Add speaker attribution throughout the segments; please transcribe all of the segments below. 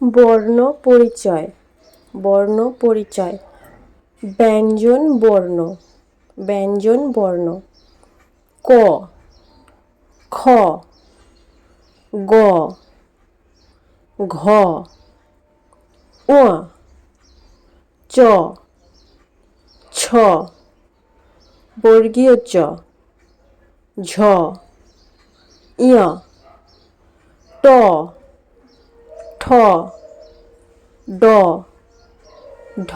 Speaker 1: বর্ণ পরিচয়। বর্ণ পরিচয়। ব্যঞ্জন বর্ণ। ব্যঞ্জন বর্ণ। ক। খ। গ। ঘ। ঙ। চ। ছ। বর্গীয় চ। ঝ। ইয় ট। ড ঢ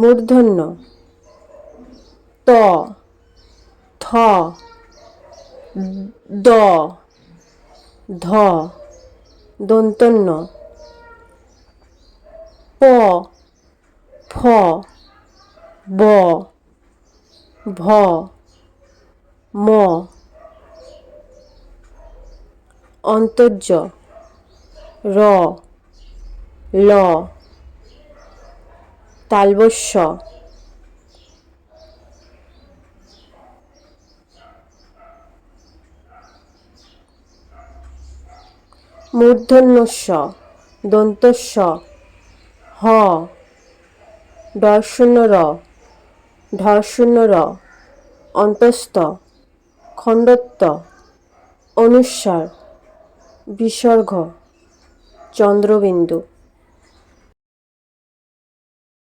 Speaker 1: মূর্ধন্য ত থ দ ধ দন্তন্য প ফ ব ভ ম অন্তর্য। র ল তালবস্য মূর্ধন্যস্য দন্তস্য। হ দর্শন্য র ঢর্ষণ্য র অন্তস্থ খণ্ডত্ব। অনুস্বার বিসর্গ। চন্দ্রবিন্দু।